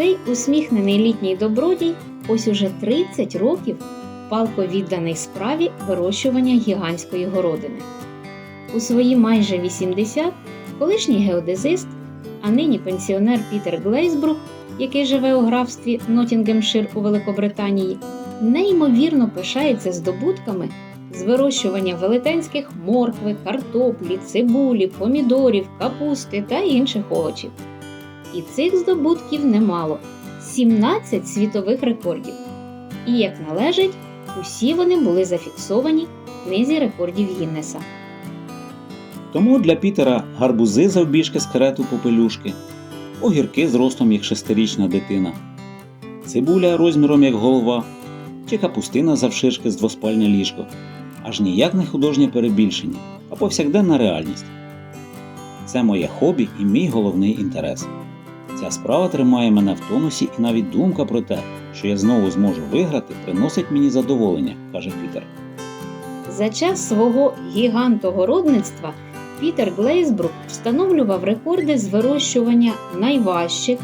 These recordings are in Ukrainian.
Цей усміхнений літній добродій ось уже 30 років палко відданий справі вирощування гігантської городини. У свої майже 80 колишній геодезист, а нині пенсіонер Пітер Глейсбрук, який живе у графстві Нотінгемшир у Великобританії, неймовірно пишається здобутками з вирощування велетенських моркви, картоплі, цибулі, помідорів, капусти та інших овочів. І цих здобутків немало 17 світових рекордів. І як належить, усі вони були зафіксовані в книзі рекордів Гіннеса. Тому для Пітера гарбузи завбіжки з карету попелюшки, огірки з ростом як шестирічна дитина, цибуля розміром як голова, чи капустина завширшки з двоспальне ліжко, аж ніяк не художнє перебільшення, а повсякденна реальність. Це моє хобі і мій головний інтерес. Ця справа тримає мене в тонусі, і навіть думка про те, що я знову зможу виграти, приносить мені задоволення, каже Пітер. За час свого гігантогородництва Пітер Глейсбрук встановлював рекорди з вирощування найважчих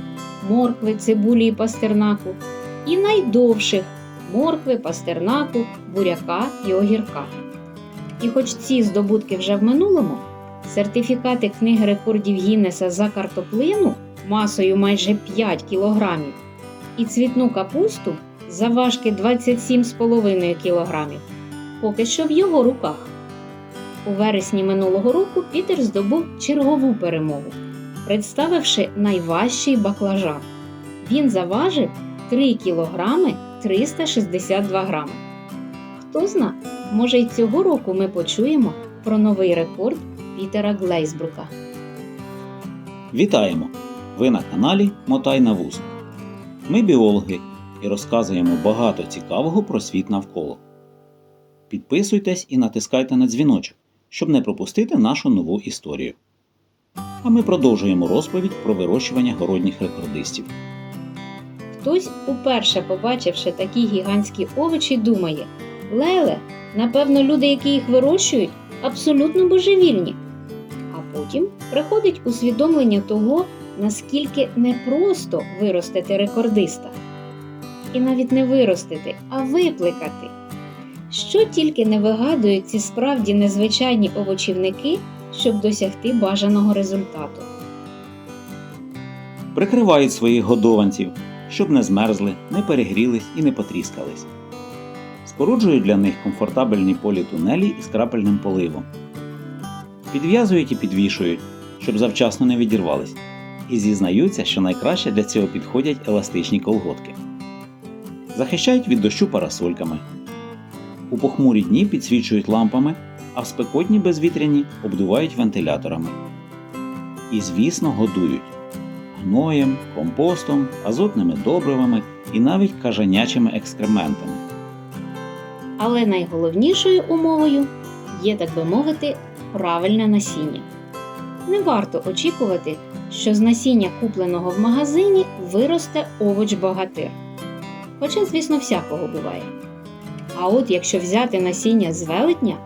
моркви, цибулі і пастернаку і найдовших моркви, пастернаку, буряка і огірка. І хоч ці здобутки вже в минулому, сертифікати книги рекордів Гіннеса за картоплину масою майже 5 кілограмів і цвітну капусту за важки 27,5 кілограмів поки що в його руках. У вересні минулого року Пітер здобув чергову перемогу, представивши найважчий баклажан. Він заважив 3 кілограми 362 грами. Хто зна, може й цього року ми почуємо про новий рекорд Пітера Глейсбрука. Вітаємо! Ви на каналі Мотай на вуз. Ми біологи і розказуємо багато цікавого про світ навколо. Підписуйтесь і натискайте на дзвіночок, щоб не пропустити нашу нову історію. А ми продовжуємо розповідь про вирощування городніх рекордистів. Хтось, уперше побачивши такі гігантські овочі, думає: Леле, напевно, люди, які їх вирощують, абсолютно божевільні. А потім приходить усвідомлення того, наскільки непросто виростити рекордиста. І навіть не виростити, а випликати. Що тільки не вигадують ці справді незвичайні овочівники, щоб досягти бажаного результату. Прикривають своїх годованців, щоб не змерзли, не перегрілись і не потріскались. Споруджують для них комфортабельні політунелі із крапельним поливом. Підв'язують і підвішують, щоб завчасно не відірвались. І зізнаються, що найкраще для цього підходять еластичні колготки. Захищають від дощу парасольками. У похмурі дні підсвічують лампами, а в спекотні безвітряні обдувають вентиляторами. І, звісно, годують гноєм, компостом, азотними добривами і навіть кажанячими екскрементами. Але найголовнішою умовою є, так би мовити, правильне насіння. Не варто очікувати, що з насіння, купленого в магазині, виросте овоч богатир. Хоча, звісно, всякого буває. А от якщо взяти насіння з велетня,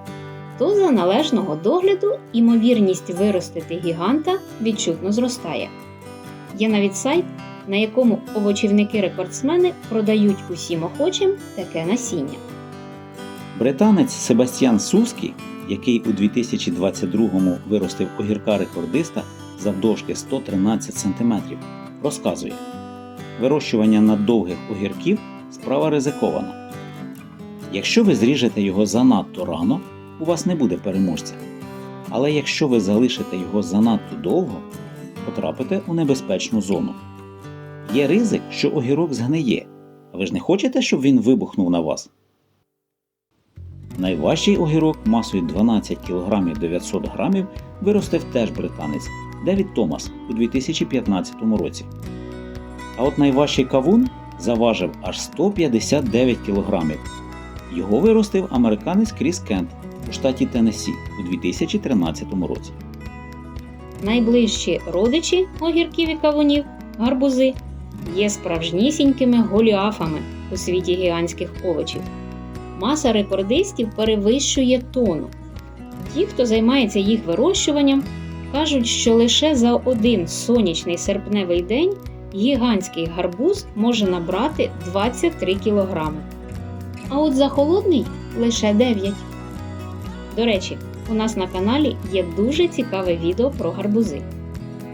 то за належного догляду ймовірність виростити гіганта відчутно зростає. Є навіть сайт, на якому овочівники-рекордсмени продають усім охочим таке насіння. Британець Себастьян Суский, який у 2022-му виростив огірка рекордиста завдовжки 113 см, розказує: вирощування наддовгих огірків справа ризикована. Якщо ви зріжете його занадто рано, у вас не буде переможця. Але якщо ви залишите його занадто довго, потрапите у небезпечну зону. Є ризик, що огірок згниє, а ви ж не хочете, щоб він вибухнув на вас. Найважчий огірок масою 12 кг 900 г виростив теж британець Девід Томас у 2015 році. А от найважчий кавун заважив аж 159 кг. Його виростив американець Кріс Кент у штаті Теннессі у 2013 році. Найближчі родичі огірків і кавунів, гарбузи, є справжнісінькими голіафами у світі гігантських овочів. Маса рекордистів перевищує тону. Ті, хто займається їх вирощуванням, кажуть, що лише за один сонячний серпневий день гігантський гарбуз може набрати 23 кг. А от за холодний лише 9. До речі, у нас на каналі є дуже цікаве відео про гарбузи.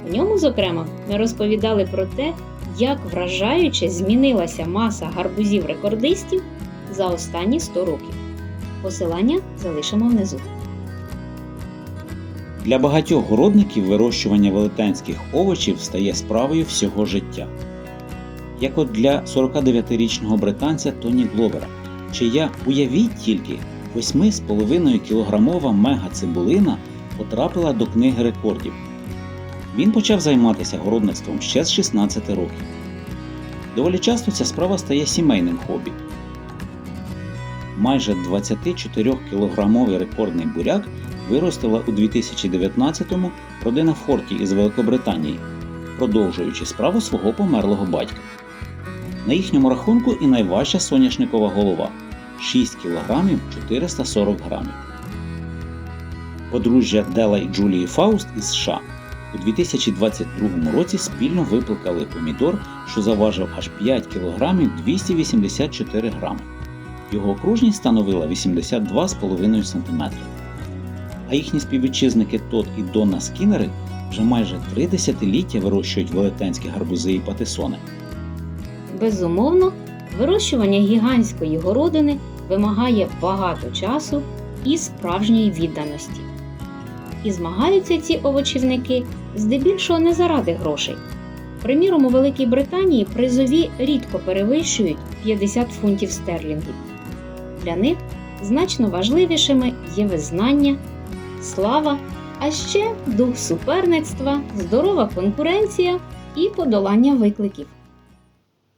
У ньому, зокрема, ми розповідали про те, як вражаюче змінилася маса гарбузів-рекордистів за останні 100 років. Посилання залишимо внизу. Для багатьох городників вирощування велетенських овочів стає справою всього життя. Як от для 49-річного британця Тоні Гловера, чия, уявіть тільки, 8,5 кілограмова мега-цибулина потрапила до книги рекордів. Він почав займатися городництвом ще з 16 років. Доволі часто ця справа стає сімейним хобі. Майже 24-кілограмовий рекордний буряк виростила у 2019-му родина Форті із Великобританії, продовжуючи справу свого померлого батька. На їхньому рахунку і найважча соняшникова голова 6 кг 440 грамів. Подружжя Дела і Джулії Фауст із США у 2022 році спільно виплекали помідор, що заважив аж 5 кг 284 грами. Його окружність становила 82,5 см. А їхні співвітчизники Тод і Донна Скіннери вже майже три десятиліття вирощують велетенські гарбузи і патисони. Безумовно, вирощування гігантської городини вимагає багато часу і справжньої відданості. І змагаються ці овочівники здебільшого не заради грошей. Приміром, у Великій Британії призові рідко перевищують 50 фунтів стерлінгів. Для них значно важливішими є визнання, слава, а ще дух суперництва, здорова конкуренція і подолання викликів.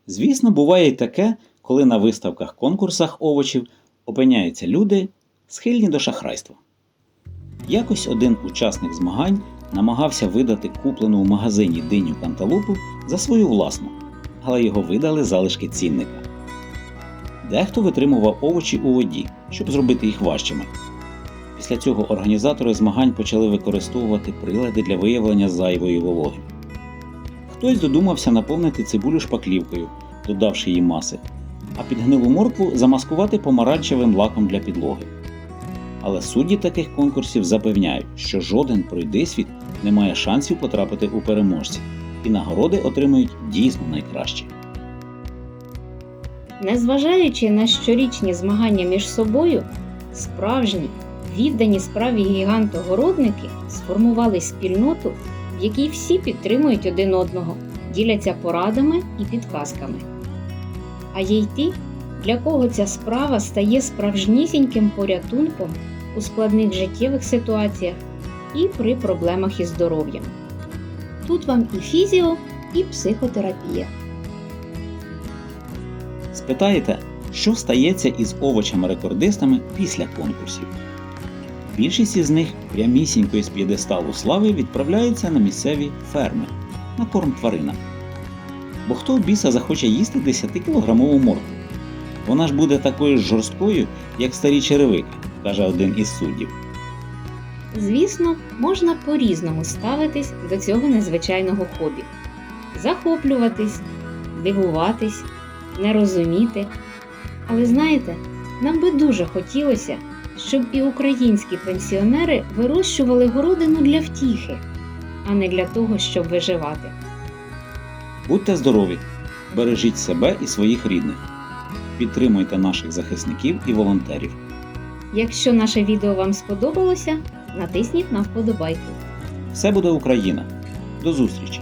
Звісно, буває й таке, коли на виставках конкурсах овочів опиняються люди, схильні до шахрайства. Якось один учасник змагань намагався видати куплену в магазині диню канталупу за свою власну, але його видали залишки цінника. Дехто витримував овочі у воді, щоб зробити їх важчими. Після цього організатори змагань почали використовувати прилади для виявлення зайвої вологи. Хтось додумався наповнити цибулю шпаклівкою, додавши їй маси, а підгнилу моркву замаскувати помаранчевим лаком для підлоги. Але судді таких конкурсів запевняють, що жоден пройдисвіт не має шансів потрапити у переможці, і нагороди отримують дійсно найкращі. Незважаючи на щорічні змагання між собою, справжні, віддані справі гігантогородники сформували спільноту, в якій всі підтримують один одного, діляться порадами і підказками. А є й ті, для кого ця справа стає справжнісіньким порятунком у складних життєвих ситуаціях і при проблемах із здоров'ям. Тут вам і фізіо, і психотерапія. Спитаєте, що стається із овочами-рекордистами після конкурсів? Більшість із них прямісінько із п'єдесталу слави відправляються на місцеві ферми на корм тваринам. Бо хто в біса захоче їсти 10-кілограмову моркву? Вона ж буде такою ж жорсткою, як старі черевики, каже один із суддів. Звісно, можна по-різному ставитись до цього незвичайного хобі, захоплюватись, дивуватись, не розуміти. Але знаєте, нам би дуже хотілося, щоб і українські пенсіонери вирощували городину для втіхи, а не для того, щоб виживати. Будьте здорові, бережіть себе і своїх рідних. Підтримуйте наших захисників і волонтерів. Якщо наше відео вам сподобалося, натисніть на вподобайку. Все буде Україна. До зустрічі!